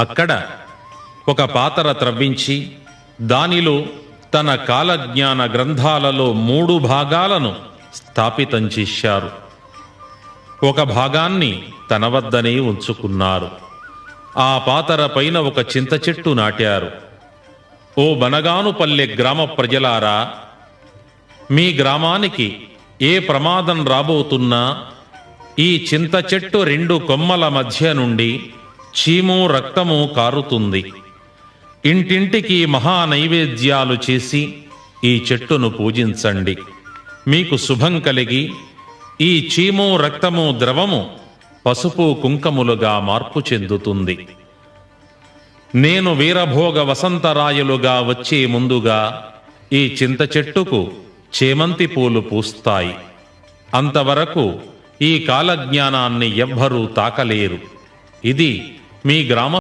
అక్కడ ఒక పాతర త్రవ్వించి దానిలో తన కాలజ్ఞాన గ్రంథాలలో మూడు భాగాలను స్థాపితం చేశారు. ఒక భాగాన్ని తన వద్దనే ఉంచుకున్నారు. ఆ పాతర పైన ఒక చింత చెట్టు నాటారు. ఓ బనగానుపల్లె గ్రామ ప్రజలారా మీ గ్రామానికి ఏ ప్రమాదం రాబోతున్నా ఈ చింత చెట్టు రెండు కొమ్మల మధ్య నుండి చీము రక్తము కారుతుంది. ఇంటింటికి మహా నైవేద్యాలు చేసి ఈ చెట్టును పూజించండి. మీకు శుభం కలిగి ఈ చీము రక్తము ద్రవము పసుపు కుంకములుగా మార్పు చెందుతుంది. నేను వీరభోగ వసంతరాయులుగా వచ్చే ముందుగా ఈ చింత చెట్టుకు చేమంతి పూలు పూస్తాయి. అంతవరకు ఈ కాలజ్ఞానాన్ని ఎవ్వరూ తాకలేరు. ఇది మీ గ్రామ